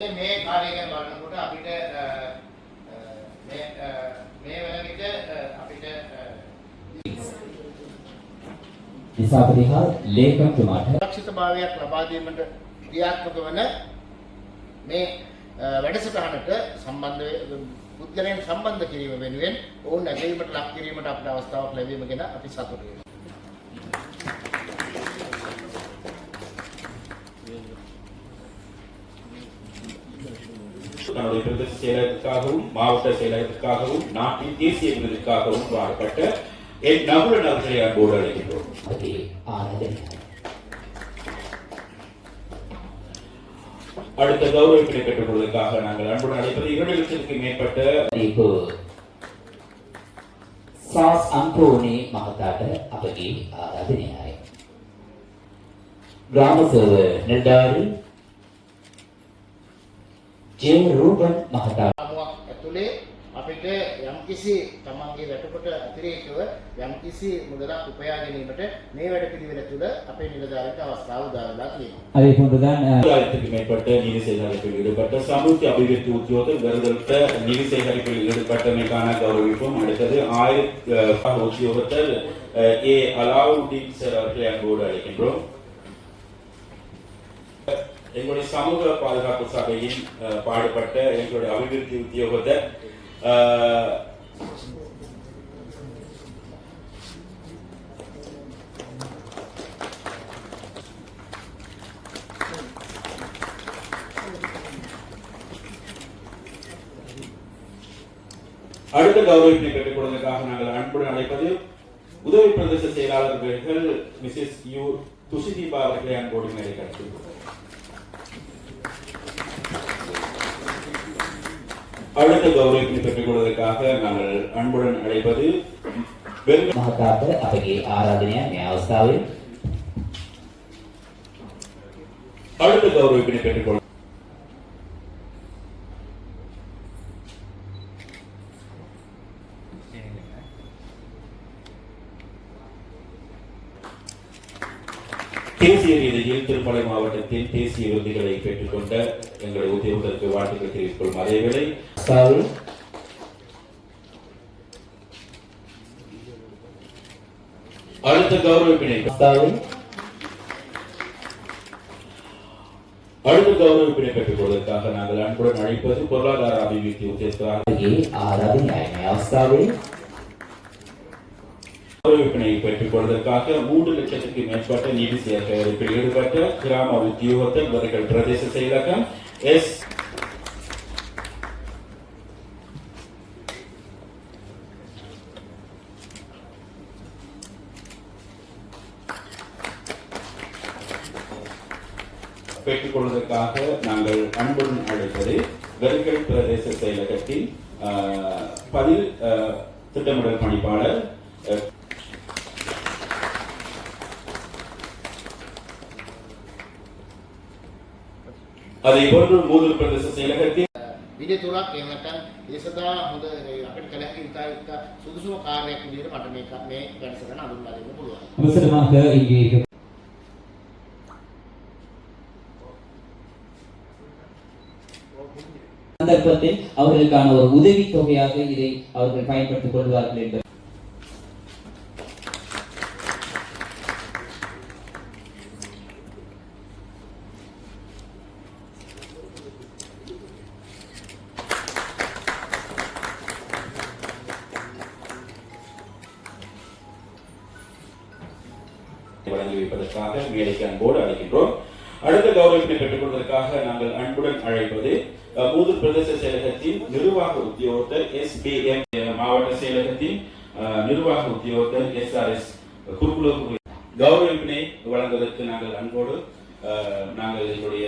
මේ කාර්යය ගැන බලනකොට අපිට මේ මේ වන විට අපිට අ, දිසාපති හා ලේකම්තුමාට සුරක්ෂිතභාවයක් ලබා දීමට ක්‍රියාත්මක වන මේ වැඩසටහනට සම්බන්ධ පුද්ගලයන් සම්බන්ධ කිරීම වෙනුවෙන් ඔවුන් ඇගීමට ලක් කිරීමට අපිට අවස්ථාවක් ලැබීම ගැන අපි සතුටු වෙනවා. தன்னுடைய பிரதேச செயலகத்திற்காகவும் மாவட்ட செயலகத்திற்காகவும் நாட்டின் தேசிய விருதுக்காகவும் பாடப்பட்ட என் நகுலன் அவர்களை அன்போடு அழைக்கின்றோம் අපගේ ආරාධනය. அடுத்த கௌரவிப்பினை பெற்றுக் கொள்வதற்காக நாங்கள் அன்புடன் அழைப்பது இரண்டு லட்சத்துக்கு மேற்பட்ட දීපු සාස් අංකෝනේ මහතාට අපගේ ආරාධනයයි. ග්‍රාම සේවක නිලධාරී ජේ රූබන් මහතා රාමුවක් ඇතුලේ අපිට යම්කිසි තමන්ගේ වැටකොට අතිරේකව යම්කිසි මුදලක් උපයා ගැනීමට මේ වැඩපිළිවෙල තුළ අපේ නිලධාරීන්ට අවස්ථාව උදා වෙලා තියෙනවා. அதே போன்றுதான் அஹ், ஆயிரத்துக்கு மேற்பட்ட நிதி சேகரிப்பில் ஈடுபட்ட சமூக அபிவிருத்தி உத்தியோகர் விருதளித்த நிதி சேகரிப்பில் ஈடுபட்டமைக்கான கௌரவிப்பும் அடுத்தது ஆயிரத்தி உத்தியோகத்தர் அஹ், ஏ அலாவுதீன் சார் அவர்களை அன்போடு அழைக்கின்றோம் எங்களுடைய சமூக பாதுகாப்பு சபையின் பாடுபட்ட எங்களுடைய அபிவிருத்தி உத்தியோகத்தர் அடுத்த கௌரவத்தை பெற்றுக் கொள்வதற்காக நாங்கள் அன்புடன் அழைப்பது உதவி பிரதேச செயலாளர்கள் மிஸ்ஸஸ் யூ துஷிதீபா அவர்களை அன்போடு மேலே கருத்து அடுத்த கௌரவத்தை பெற்றுக் கொள்வதற்காக நாங்கள் அன்புடன் அழைப்பது மகத்தாத்த அவைக்கு ஆராதனையா ஞாபகத்தாவில் அடுத்த கௌரவிப்பினை தேசிய ரீதியில் திருப்பலை மாவட்டத்தில் தேசிய விருதுகளை பெற்றுக்கொண்ட எங்களுடைய உத்தியோகத்திற்கு வாழ்த்துக்கள் தெரிவித்துக் கொள்ளும் அதேவேளை சாரு அடுத்த கௌரவிப்பினை சாரு அடுத்த கௌரவிப்பினை பெற்றுக் கொள்வதற்காக நாங்கள் அன்புடன் அழைப்பது பொருளாதார அபிவிருத்தி உத்தியோகத்திற்கு ஆராதனை அவஸ்தாவில் விற்பனையை பெற்றுக் கொள்வதற்காக மூன்று லட்சத்திற்கு மேற்பட்ட நிதி சேகரிப்பில் ஈடுபட்ட கிராம உத்தியோகத்தர் இவர்கள் பிரதேச செயலகம் எஸ். பெற்றுக் கொள்வதற்காக நாங்கள் அன்புடன் அழைப்பது வெறுக்கல் பிரதேச செயலகத்தின் பதில் திட்டமிடல் பணிப்பாளர் அதே போன்று மூதூர் பிரதேச செயலகத்தின் විදිතුරක් එහෙම නැත්නම් ඒ සඳහා හොඳ අපිට කළ හැකි ඉතා ඉතා සුදුසුම කාර්යයක් විදිහට මට මේක මේ වැඩසටහන අඳුන්වා දෙන්න පුළුවන්. அவசரமாக இங்கே இருக்க சந்தர்ப்பத்தில் அவர்களுக்கான ஒரு உதவித் தொகையாக இதை அவர்கள் பயன்படுத்திக் கொள்வார்கள் என்பது வழங்கி வைப்பதற்காக மேடைக்கு அன்போடு அழைக்கின்றோம். அடுத்த கௌரவத்தை பெற்றுக் கொள்வதற்காக நாங்கள் அன்புடன் அழைப்பது அஹ், மூதூர் பிரதேச செயலகத்தின் நிர்வாக உத்தியோகத்தர் எஸ் பி எம் மாவட்ட செயலகத்தின் நிர்வாக உத்தியோகத்தர் எஸ் ஆர் எஸ் குருகுல கௌரவிப்பினை வழங்குவதற்கு நாங்கள் அன்போடு நாங்கள் எங்களுடைய